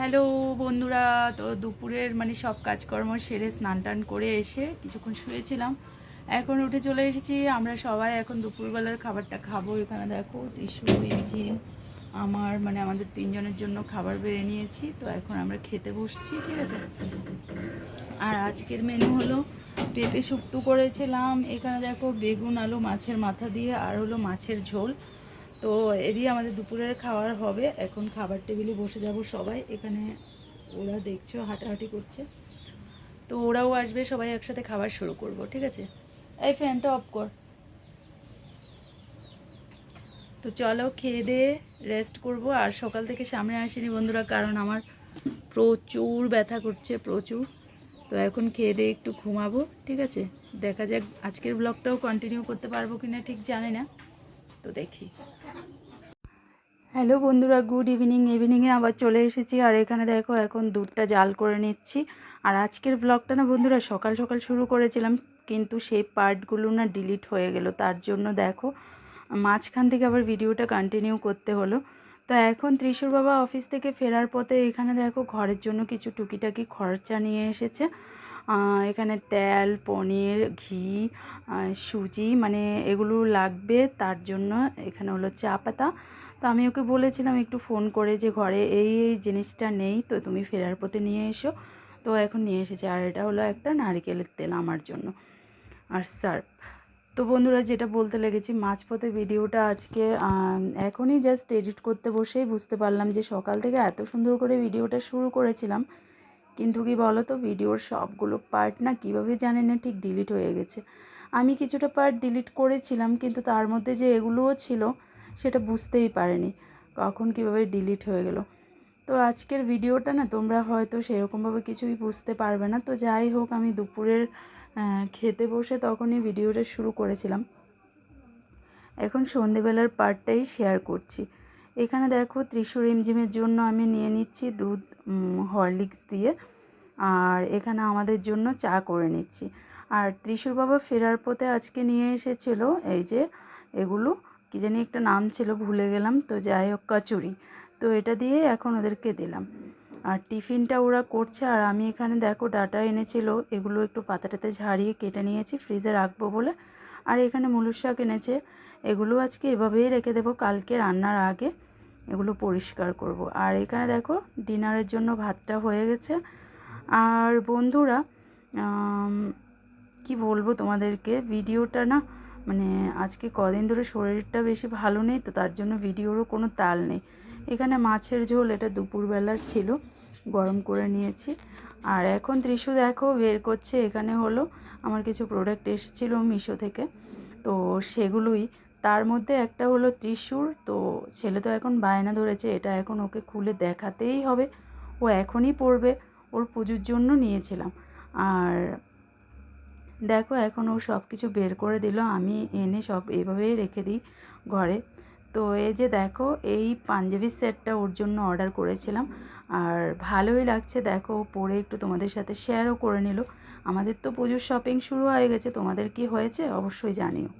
Hello বন্ধুরা, তো দুপুরের মানে সব কাজকর্ম সেরে স্নান টান করে এসে কিছুক্ষণ শুয়েছিলাম। এখন উঠে চলে এসেছি, আমরা সবাই এখন দুপুরবেলার খাবারটা খাব। এখানে দেখো ত্রিশু ইঞ্জিন, আমার মানে আমাদের তিনজনের জন্য খাবার বেড়ে নিয়েছি, তো এখন আমরা খেতে বসছি, ঠিক আছে? আর আজকের মেনু হলো পেঁপে শুক্তো করেছিলাম। এখানে দেখো বেগুন, আলু, মাছের মাথা দিয়ে, আর হলো মাছের ঝোল। তো এদিকে আমাদের দুপুরের খাওয়ার হবে। এখন খাবার টেবিলে বসে যাব সবাই। এখানে ওরা দেখছ, হাঁটাহাঁটি করছে। তো ওরাও আসবে, সবাই একসাথে খাবার শুরু করব, ঠিক আছে? এই ফ্যানটা অফ কর। তো চলো খেয়ে দিয়ে রেস্ট করব। আর সকাল থেকে সামনে আসিনি বন্ধুরা, কারণ আমার প্রচুর ব্যথা করছে, প্রচুর। তো এখন খেয়ে দিয়ে একটু ঘুমাবো, ঠিক আছে? দেখা যাক আজকের ব্লগটাও কন্টিনিউ করতে পারব কিনা, ঠিক জানি না। তো দেখি। হ্যালো বন্ধুরা, গুড ইভিনিং। ইভিনিংয়ে আবার চলে এসেছি আর এখানে দেখো এখন দুধটা জাল করে নিচ্ছি। আর আজকের ব্লগটা না বন্ধুরা, সকাল সকাল শুরু করেছিলাম, কিন্তু সেই পার্টগুলো না ডিলিট হয়ে গেল। তার জন্য দেখো, মাঝখান থেকে আবার ভিডিওটা কন্টিনিউ করতে হলো। তো এখন ত্রিশুর বাবা অফিস থেকে ফেরার পথে এখানে দেখো ঘরের জন্য কিছু টুকিটাকি খরচা নিয়ে এসেছে। এখানে তেল, পনির, ঘি সুজি মানে এগুলো লাগবে। তার জন্য এখানে হলো চা পাতা। তো আমি ওকে বলেছিলাম একটু ফোন করে যে ঘরে এই এই জিনিসটা নেই, তো তুমি ফেরার পথে নিয়ে এসো। তো এখন নিয়ে এসেছে। আর এটা হলো একটা নারিকেলের তেল আমার জন্য। আর সার্ফ। তো বন্ধুরা, যেটা বলতে লেগেছি, মাঝপথে ভিডিওটা আজকে এখনই জাস্ট এডিট করতে বসেই বুঝতে পারলাম যে সকাল থেকে এত সুন্দর করে ভিডিওটা শুরু করেছিলাম। কিন্তু কি বলো তো ভিডিওর সবগুলো পার্ট না কীভাবে জানি না, ঠিক ডিলিট হয়ে গেছে। আমি কিছুটা পার্ট ডিলিট করেছিলাম, কিন্তু তার মধ্যে যে এগুলোও ছিল, সেটা বুঝতেই পারেনি। কখন কীভাবে ডিলিট হয়ে গেল। তো আজকের ভিডিওটা না, তোমরা হয়তো সেরকমভাবে কিছুই বুঝতে পারবে না। তো যাই হোক, আমি দুপুরের খেতে বসে তখনই ভিডিওটা শুরু করেছিলাম। এখন সন্ধেবেলার পার্টটাই শেয়ার করছি। এখানে দেখো ত্রিশূর ইমজিমের জন্য আমি নিয়ে নিচ্ছি দুধ হরলিক্স দিয়ে আর এখানে আমাদের জন্য চা করে নিচ্ছি। আর ত্রিশুর বাবা ফেরার পথে আজকে নিয়ে এসেছিল এই যে এগুলো, কি জানি একটা নাম ছিল, ভুলে গেলাম, তো যাই হোক, কচুরি। তো এটা দিয়ে এখন ওদেরকে দিলাম। আর টিফিনটা ওরা করছে, আর আমি এখানে দেখো ডাটা এনেছিল, এগুলো একটু পাতাটাতে ঝাড়িয়ে কেটে নিয়েছি, ফ্রিজে রাখব বলে। আর এখানে মুলুর শাক এনেছে, এগুলো আজকে এভাবেই রেখে দেবো, কালকে রান্নার আগে। এগুলো পরিষ্কার করব। আর এখানে দেখো, ডিনারের জন্য ভাতটা হয়ে গেছে। আর বন্ধুরা কি বলব তোমাদেরকে, ভিডিওটা না মানে আজকে কদিন ধরে শরীরটা বেশি ভালো নেই, তো তার জন্য ভিডিওরও কোনো তাল নেই। এখানে মাছের ঝোল, এটা দুপুরবেলার ছিল, গরম করে নিয়েছি। আর এখন ত্রিশু দেখো, বের করছে, এখানে হলো, আমার কিছু প্রোডাক্ট এসেছিল মিশো থেকে, তো সেগুলোই তার মধ্যে একটা হলো ত্রিশুর, তো ছেলে তো এখন বায়না ধরেছে, এটা এখন ওকে খুলে দেখাতেই হবে। ও এখনই পড়বে, ওর পুজোর জন্য নিয়েছিলাম। আর দেখো এখন ও সব কিছু বের করে দিল, আমি এনে সব এভাবেই রেখে দিই ঘরে। তো এই যে দেখো, এই পাঞ্জাবির সেটটা ওর জন্য অর্ডার করেছিলাম। আর ভালোই লাগছে, দেখো পরে একটু তোমাদের সাথে শেয়ারও করে নিল। আমাদের তো পুজোর শপিং শুরু হয়ে গেছে, তোমাদের কি হয়েছে অবশ্যই জানিও।